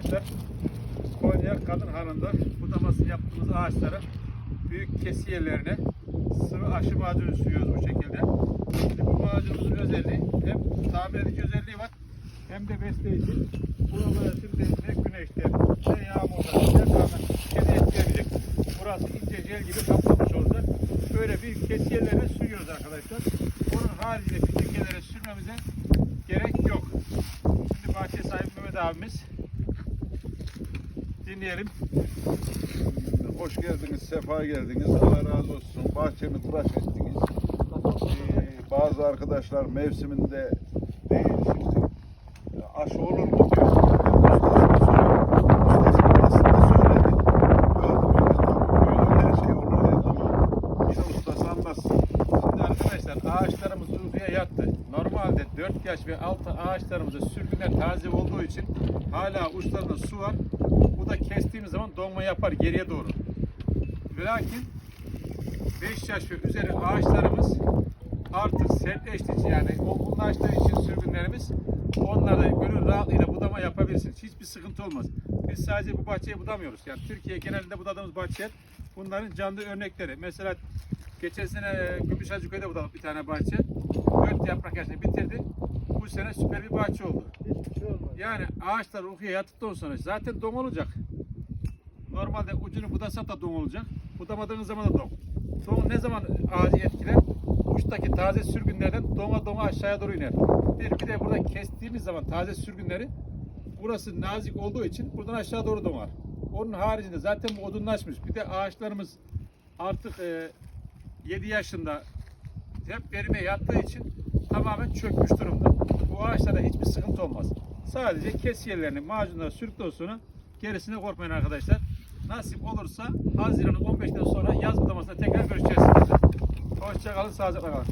arkadaşlar. Konya Kadın Hanı'nda budamasını yaptığımız ağaçların büyük kesiyerlerine sıvı aşı macunu sürüyoruz bu şekilde. Şimdi bu macunumuzun özelliği hem tamir edici özelliği var hem de besleyici. Buralara şimdi ne güneşte ne yağmurda ne karnı kedi etkilemeyecek. Burası ince jel gibi kaplamış olacak. Böyle bir kesiyerlerine sürüyoruz arkadaşlar. Onun haricinde fizikelere sürmemize gerek yok. Şimdi bahçe sahibi Mehmet abimiz dinleyelim. Hoş geldiniz, sefa geldiniz. Allah razı olsun. Bahçemi tıraş ettiniz. Ee, bazı arkadaşlar mevsiminde değil şimdi. Aşı olur mu diyor. Ağaçlarımız uykuya yattı. Normalde 4 yaş ve altı ağaçlarımızda sürgünler taze olduğu için hala uçlarında su var. Kestiğimiz zaman donma yapar geriye doğru. Ve Lakin 5 yaş ve üzeri ağaçlarımız artık sertleştiği için yani olgunlaştığı için sürgünlerimiz onlarda gönül rahatlığıyla budama yapabilirsiniz. Hiçbir sıkıntı olmaz. Biz sadece bu bahçeyi budamıyoruz. Yani Türkiye genelinde budadığımız bahçeler bunların canlı örnekleri. Mesela geçen sene e, Gümüşhacıköy'de budadık bir tane bahçe. Dört yaprak yaşını bitirdi. Bu sene süper bir bahçe oldu. Yani ağaçlar uykuya yattıktan sonra zaten don olacak. Normalde ucunu budasa da don olacak. Budamadığınız zaman da don. Don ne zaman ağacı etkiler? Uçtaki taze sürgünlerden dona dona aşağıya doğru iner. Bir, de burada kestiğimiz zaman taze sürgünleri burası nazik olduğu için buradan aşağı doğru donar. Onun haricinde zaten bu odunlaşmış. Bir de ağaçlarımız artık e, 7 yaşında hep verime yattığı için tamamen çökmüş durumda. Bu ağaçlarda hiçbir sıkıntı olmaz. Sadece kesiyelerini macunlara sürdükten sonra gerisine korkmayın arkadaşlar. Nasip olursa Haziran'ın 15'ten sonra yaz budamasında tekrar görüşeceğiz. Hoşçakalın, sağlıcakla kalın.